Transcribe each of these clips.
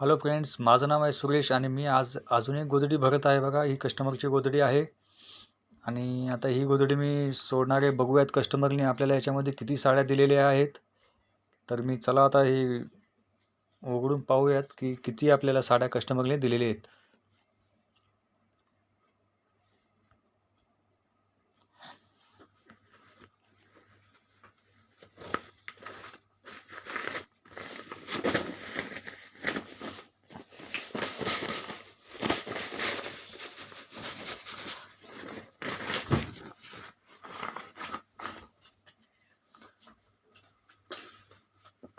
Hello friends माझं नाव आहे सुरेश आणि मी आज अजून एक गोदडी भरत आहे बघा. ही कस्टमरची गोदडी आहे. आणि आता ही गोदडी मी सोडणार आहे. बघूयात कस्टमरने आपल्याला याच्यामध्ये किती साड्या दिलेल्या आहेत. तर मी चला आता हे उघडून पाहूयात की किती आपल्याला साड्या कस्टमरने दिलेल्या आहेत.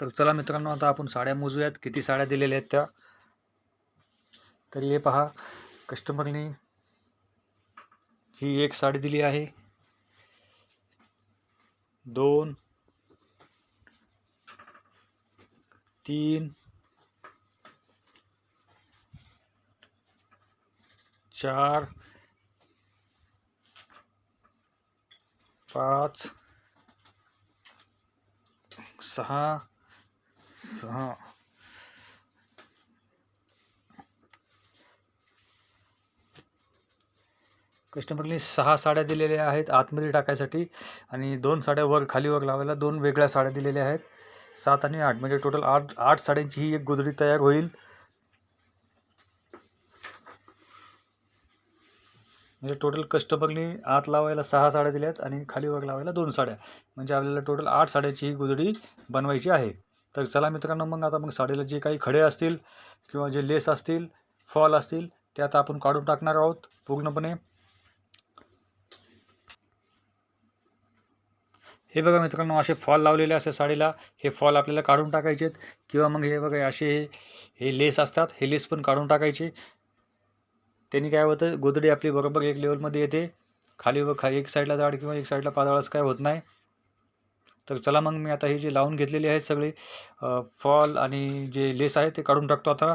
तर चला मित्रांनो आता आपण साड्या मोजूयात. किती साड्या दिलेल्या आहेत त्या? तर हे पहा कस्टमरने ही एक साडी दिली आहे. दोन तीन चार पाच सहा सहा. कस्टमरने सहा साड्या दिलेल्या आहेत आतमध्ये टाकायसाठी आणि दोन साड्या वर खाली वर लावायला दोन वेगळ्या साड्या दिलेल्या आहेत. सात आणि आठ म्हणजे टोटल आठ आठ साड्यांची ही एक गोधडी तयार होईल. म्हणजे टोटल कस्टमरने आत लावायला सहा साड्या दिल्या आहेत आणि खाली वर लावायला दोन साड्या. म्हणजे आपल्याला टोटल आठ साड्याची ही गोधडी बनवायची आहे. तर चला मित्रांनो मग आता मग साडीला जे काही खडे असतील किंवा जे लेस असतील फॉल असतील ते आता आपण काढून टाकणार आहोत पूर्णपणे. हे बघा मित्रांनो असे फॉल लावलेले असतात साडीला. हे फॉल आपल्याला काढून टाकायचे आहेत किंवा मग हे बघा असे हे लेस असतात. हे लेस पण काढून टाकायचे. त्यांनी काय होतं गोदडी आपली बरोबर एक लेवलमध्ये येते. खाली व खा एक साईडला जाड किंवा एक साईडला पातळच काय होत नाही. तर चला मग मी आता हे जे लावून घेतलेले आहेत सगळे फॉल आणि जे लेस आहे ते काढून टाकतो आता.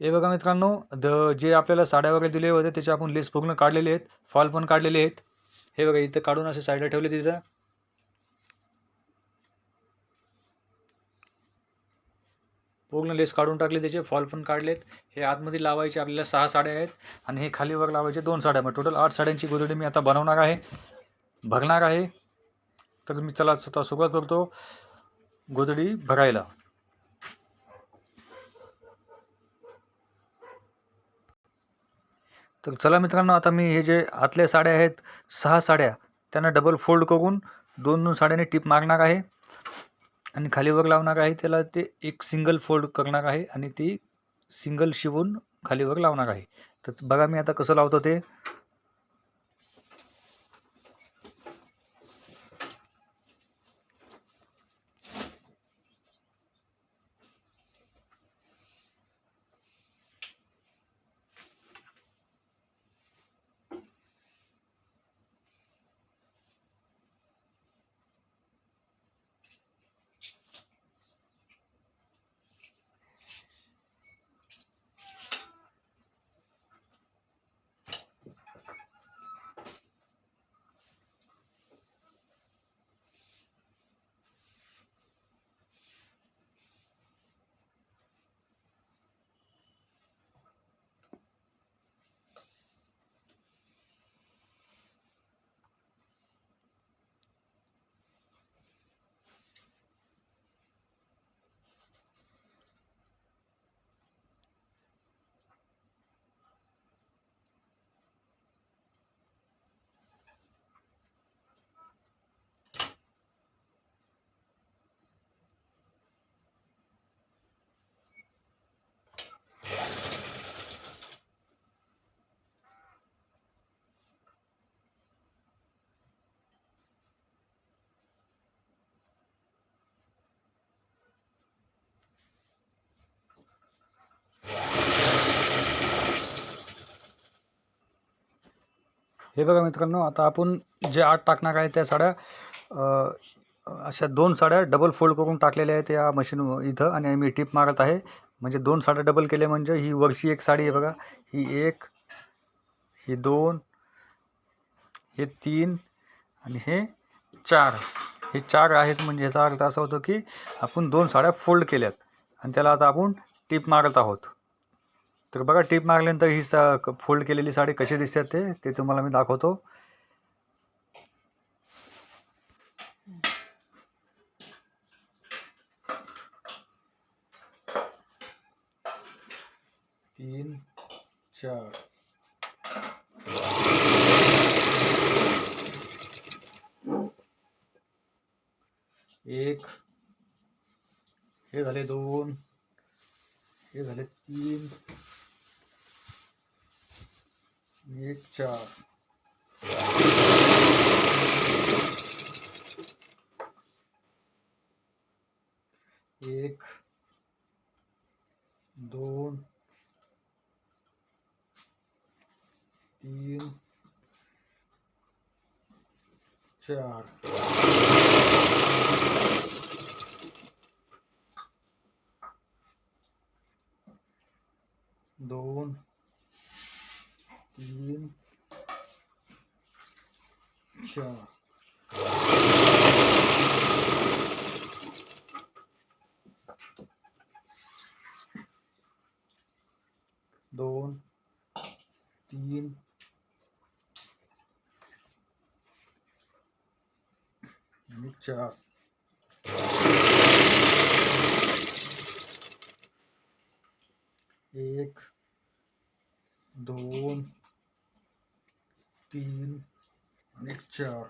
हे बघा मित्रांनो द जे आपल्याला साड्या वगैरे दिले होते त्याचे आपण लेस पूर्ण काढलेले आहेत फॉल पण काढलेले आहेत. हे बघा इथं काढून असे साईडला ठेवले तिथं पूर्ण लेस काढून टाकले त्याचे फॉल पण काढलेत. हे आतमध्ये लावायचे आपल्याला सहा साड्या आहेत आणि हे खाली वर लावायचे दोन साड्या. मग टोटल आठ साड्यांची गोदडी मी आता बनवणार आहे. भरणार आहे. तर मी चला स्वतः सुरुवात करतो. गोदडी भरायला. तर चला मित्रांनो आता मी हे जे आतल्या साड्या आहेत सहा साड्या त्यांना डबल फोल्ड करून दोन दोन साड्याने टिप मारणार आहे. आणि खालीवर लावणार आहे त्याला ते एक सिंगल फोल्ड करणार आहे आणि ती सिंगल शिवून खालीवर लावणार आहे. तर बघा मी आता कसं लावतो ते. हे बघा मित्रांनो आता आपण जे आठ टाकणार आहे त्या साड्या अशा दोन साड्या डबल फोल्ड करून टाकलेल्या आहेत या मशीन इथं आणि मी टीप मारत आहे. म्हणजे दोन साड्या डबल केल्या म्हणजे ही वरची एक साडी आहे बघा. ही एक ही दोन हे तीन आणि हे चार. हे चार आहेत म्हणजे याचा अर्थ असा होतो की आपण दोन साड्या फोल्ड केल्यात आणि त्याला आता आपण टीप मारत आहोत. तर बघा टीप मारल्यानंतर ही सा फोल्ड केलेली साडी कशी दिसते ते ते तुम्हाला मी दाखवतो. तीन चार. एक हे झाले दोन हे झाले तीन. एक चार. एक दोन तीन चार. दोन तीन चार दोन तीन आणि चार एक दोन तीन आणि चार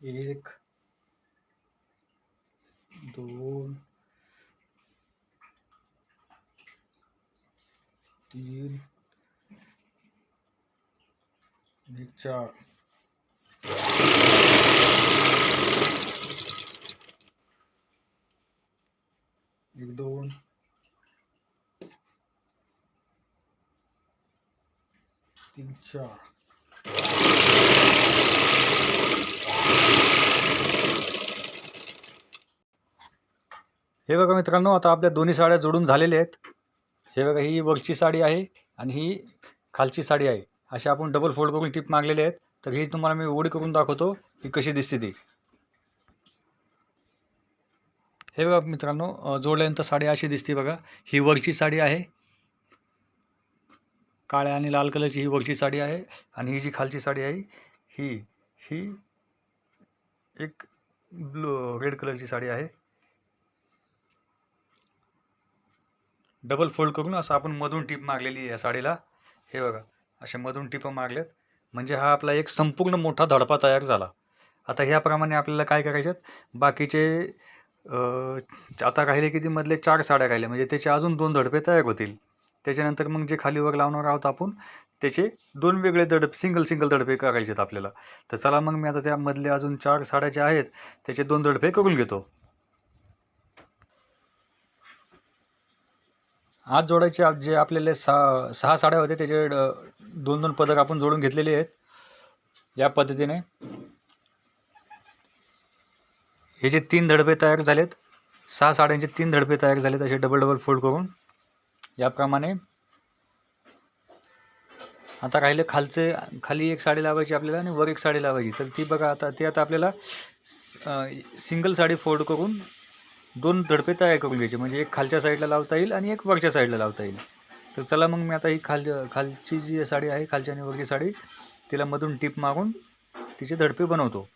एक दोन तीन आणि चार एक दोन तीन चार हे बघा मित्रांनो आता आपल्या दोन्ही साड्या जोडून झालेल्या आहेत. हे बघा ही वरची साडी आहे आणि ही खालची साडी आहे. अशा आपण डबल फोल्ड करून टिप मागलेले आहेत. तर ही तुम्हाला मी ओढी करून दाखवतो की कशी दिसते ती. हे बघा मित्रांनो जोडल्यानंतर साडी अशी दिसते बघा. ही वरची साडी आहे. काळ्या आणि लाल कलरची ही वरची साडी आहे आणि ही जी खालची साडी आहे ही ही एक ब्लू रेड कलरची साडी आहे. डबल फोल्ड करून असं आपण मधून टीप मारलेली आहे या साडीला. हे बघा असे मधून टिपं मारलेत म्हणजे हा आपला एक संपूर्ण मोठा धडपा तयार झाला. आता ह्याप्रमाणे आपल्याला काय करायचे बाकीचे आता राहिले किती मधले चार साड्या राहिल्या म्हणजे त्याचे अजून दोन धडपे तयार होतील. त्याच्यानंतर मग जे खालीवर लावणार आहोत आपण त्याचे दोन वेगळे दडप सिंगल सिंगल दडपे करायचे आहेत आपल्याला. तर चला मग मी आता त्या मधले अजून चार साड्या ज्या आहेत त्याचे दोन दडपे करून घेतो. हात जोडायचे जे आपल्याला सहा सहा साड्या होते त्याचे दोन दोन पदक आपण जोडून घेतलेले आहेत. या पद्धतीने. हे जे तीन धडपे तयार झालेत सहा साड्यांचे तीन धडपे तयार झालेत असे डबल डबल फोल्ड करून. याप्रमाणे आता राहिले खालचे खाली एक साडी लावायची आपल्याला आणि वर एक साडी लावायची. तर ती बघा आता ती आता आपल्याला सिंगल साडी फोल्ड करून दोन धडपे तयार करून घ्यायचे. म्हणजे एक खालच्या साईडला लावता येईल आणि एक वरच्या साईडला लावता येईल. तर चला मग मी आता ही खाल खालची जी साडी आहे खालची आणि वरची साडी तिला मधून टीप मारून तिचे धडपे बनवतो.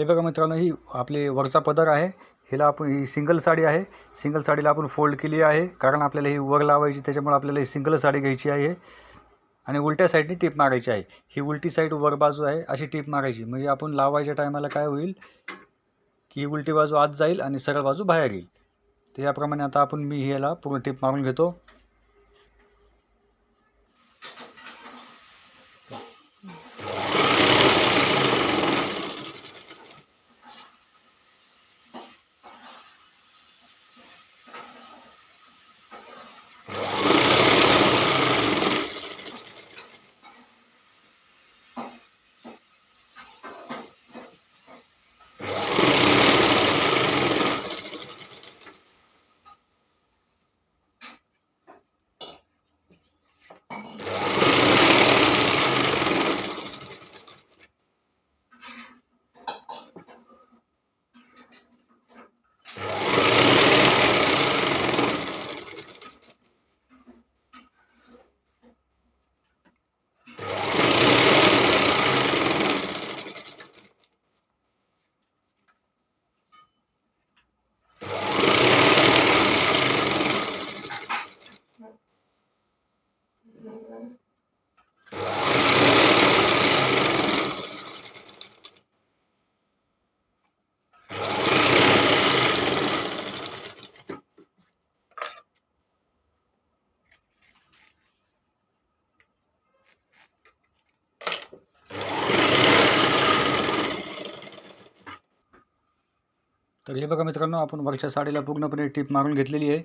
हे बघा मित्रांनो ही आपली वरचा पदर आहे. हिला आपण ही सिंगल साडी आहे. सिंगल साडीला आपण फोल्ड केली आहे कारण आपल्याला ही वर लावायची त्याच्यामुळे आपल्याला ही सिंगल साडी घ्यायची आहे. आणि उलट्या साईडने टीप मारायची आहे. ही उलटी साईड वर बाजू आहे अशी टीप मारायची. म्हणजे आपण लावायच्या टायमाला काय होईल की ही उलटी बाजू आत जाईल आणि सरळ बाजू बाहेर येईल. तर याप्रमाणे आता आपण मी ह्याला पूर्ण टीप मारून घेतो. तर हे बघा मित्रांनो आपण वरच्या साडीला पूर्णपणे टीप मारून घेतलेली आहे.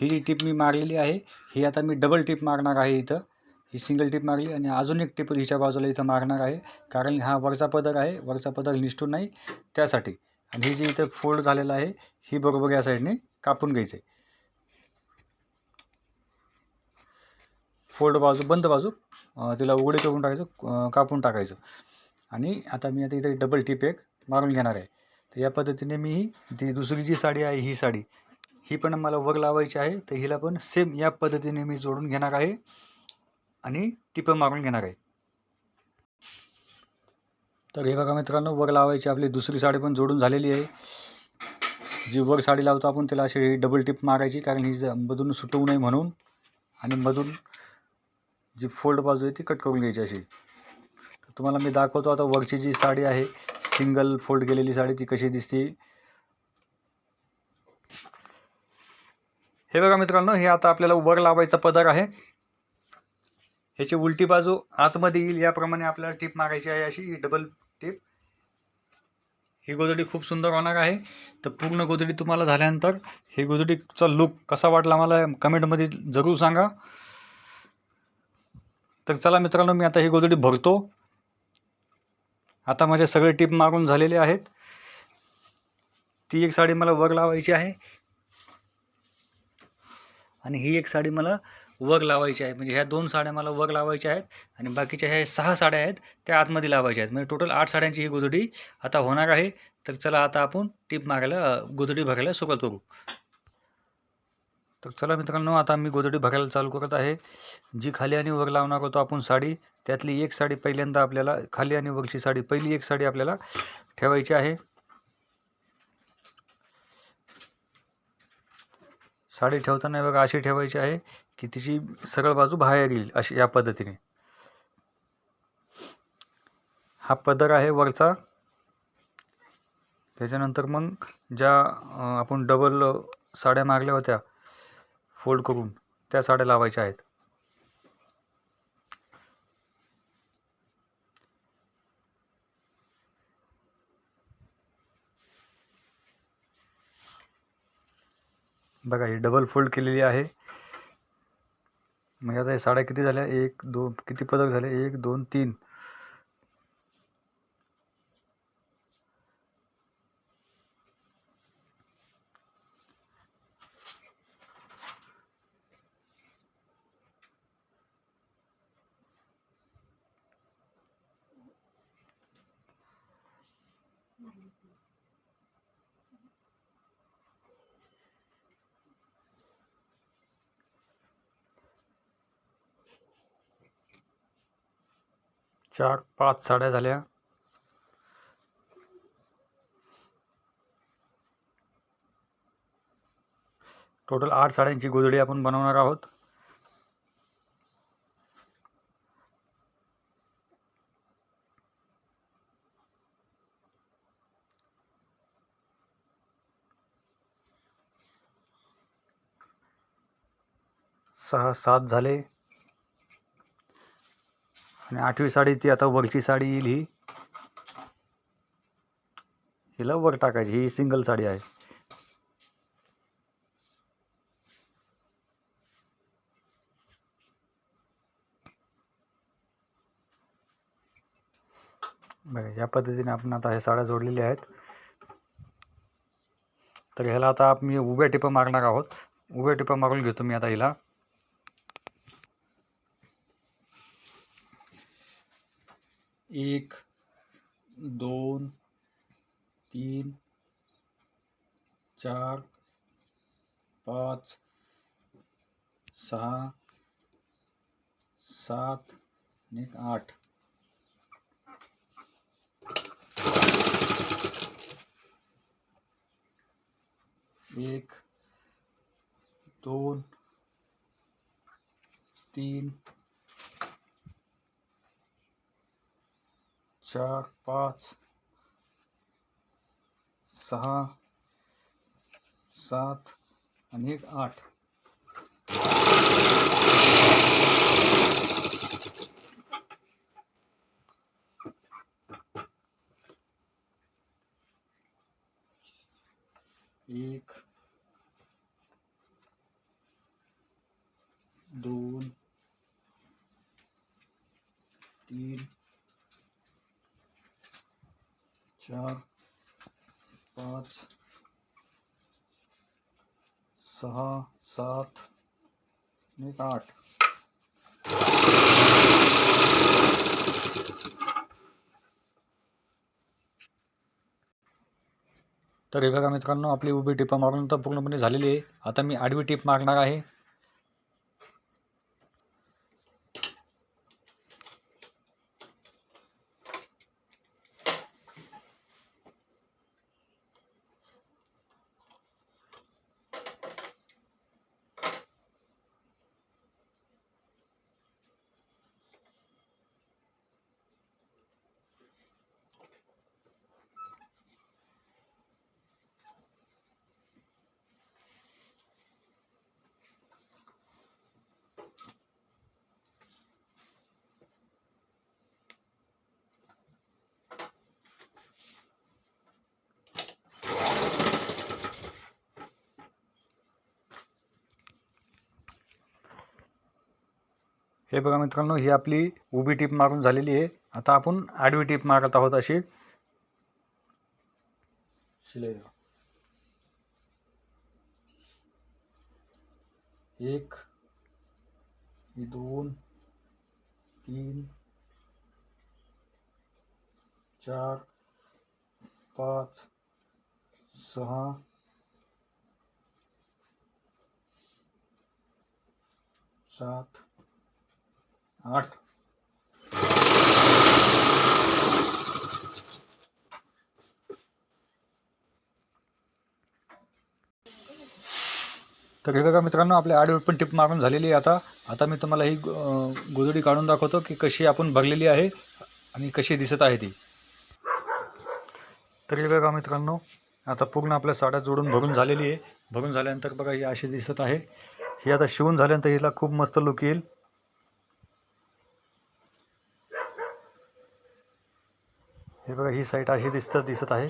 ही टिप टीप मी मारलेली आहे ही आता मी डबल टीप मारणार आहे इथं. ही सिंगल टीप मारली आणि अजून एक टीप हिच्या बाजूला इथं मारणार आहे. कारण हा वरचा पदर आहे वरचा पदर निष्ठून नाही त्यासाठी. आणि ही जी इथं फोल्ड झालेला आहे ही बरोबर या साईडने कापून घ्यायचं फोल्ड बाजू बंद बाजू तिला उघडे करून टाकायचं कापून टाकायचं. आणि आता मी आता इथे डबल टीप एक मारून घेणार आहे. तर या पद्धतीने मी ही जी दुसरी जी साडी आहे ही साडी ही पण मला वर लावायची आहे. तर हिला पण सेम या पद्धतीने मी जोडून घेणार आहे आणि टिपं मारून घेणार आहे. तर हे बघा मित्रांनो वर लावायची आपली दुसरी साडी पण जोडून झालेली आहे. जी वर साडी लावतो आपण त्याला अशी डबल टिप मारायची कारण ही ज- मधून सुटवू नये म्हणून आणि मधून जी फोल्ड बाजू आहे ती कट करून घ्यायची अशी. तर तुम्हाला मी दाखवतो आता वरची जी साडी आहे सिंगल फोल्ड केलेली साडी ती कशी दिसते? हे बघा मित्रांनो हे आता आपल्याला वर लावायचा पदर आहे. ह्याची उलटी बाजू आतमध्ये येईल याप्रमाणे आपल्याला टीप मारायची आहे अशी डबल टीप. ही गोदडी खूप सुंदर होणार आहे. तर पूर्ण गोदडी तुम्हाला झाल्यानंतर ही गोदडीचा लुक कसा वाटला मला कमेंटमध्ये जरूर सांगा. तर चला मित्रांनो मी आता ही गोदडी भरतो. आता माझे सगळे टिप मारून झालेले आहेत. ती एक साडी मला वर लावायची आहे. आणि ही एक साडी मला वर लावायची आहे. म्हणजे ह्या दोन साड्या मला वग लावायच्या आहेत आणि बाकीच्या ह्या सहा साड्या आहेत त्या आतमध्ये लावायच्या आहेत. म्हणजे टोटल आठ साड्यांची ही गोधडी आता होणार आहे. तर चला आता आपण टिप मारायला अ, गोधडी भरायला सुरुवात करू. तर चला मित्रांनो आता मी गोधडी भरायला चालू करत आहे. जी खाली आणि वर लावणार होतो आपण साडी त्यातली एक साडी पहिल्यांदा आपल्याला खाली आणि वरची साडी पहिली एक साडी आपल्याला ठेवायची आहे. साडी ठेवताना बघा अशी ठेवायची आहे की तिची सरळ बाजू बाहेर येईल अशी या पद्धतीने. हा पदर आहे वरचा. त्याच्यानंतर मग ज्या आपण डबल साड्या मागल्या होत्या फोल्ड करून त्या साड्या लावायच्या आहेत. बघा ही डबल फोल्ड केलेली आहे. मग आता हे साड्या किती झाल्या? एक दोन किती पदक झाले? एक दोन तीन. चार पाच साड्या झाल्या. टोटल आठ साड्यांची गोधडी आपण बनवणार आहोत. सहा सात झाले. आणि आठवी साडी ती आता वरची साडी येईल ही. हिला वर टाकायची ही सिंगल साडी आहे. बघा या पद्धतीने आपण आता हे साड्या जोडलेल्या आहेत. तर ह्याला आता मी उभ्या टिपा मारणार आहोत. उभ्या टिपा मारून घेतो मी आता हिला. एक दोन तीन चार पाच सहा सात आणि आठ. एक दोन तीन चार पाच सहा सात आणि एक आठ. एक दोन तीन चार पाच सहा सात आणि एक आठ. तर हे बघा मित्रांनो आपली उभी टिपा मारून तर पूर्णपणे झालेली आहे. आता मी आडवी टीप मारणार आहे. हे बघा मित्रांनो ही आपली उभी टीप मारून झालेली आहे. आता आपण आडवी टीप मारत आहोत अशी. शिलाई एक दोन तीन चार पाच सहा सात आठ. तर हे बघा मित्रांनो आपल्या आडवी पण टिप मारून झालेली आहे आता. आता मी तुम्हाला ही अं, काढून दाखवतो की कशी आपण भरलेली आहे आणि कशी दिसत आहे ती. तर हे बघा मित्रांनो आता पूर्ण आपल्या साड्या जोडून भरून झालेली आहे. भरून झाल्यानंतर बघा ही अशी दिसत आहे. ही आता शिवून झाल्यानंतर हिला खूप मस्त लुक येईल. हे बघा ही साईट अशी दिसत दिसत आहे.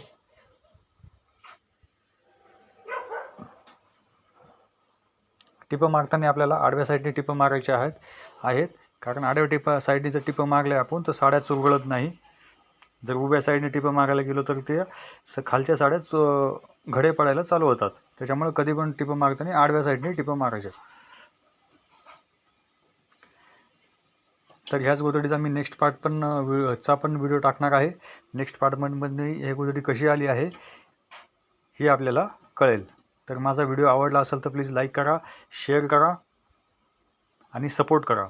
टिपं मारताना आपल्याला आडव्या साईडने टिपं मारायचे आहेत आहेत. कारण आडव्या टिपा साईडने जर टिपं मारले आपण तर साड्या चुरगळत नाही. जर उभ्या साईडने टिपं मारायला गेलो तर ते स खालच्या साड्या चु घडे पडायला चालू होतात. त्याच्यामुळे कधी पण टिपं मारताना आडव्या साईडने टिपं मारायच्या तर ह्याच गोदडीचा मी नेक्स्ट पार्ट पण व्हि- चा पण व्हिडिओ टाकणार आहे. नेक्स्ट पार्टमध्ये हे गोदडी कशी आली आहे हे आपल्याला कळेल. तर माझा व्हिडिओ आवडला असेल तर प्लीज लाईक करा शेअर करा आणि सपोर्ट करा.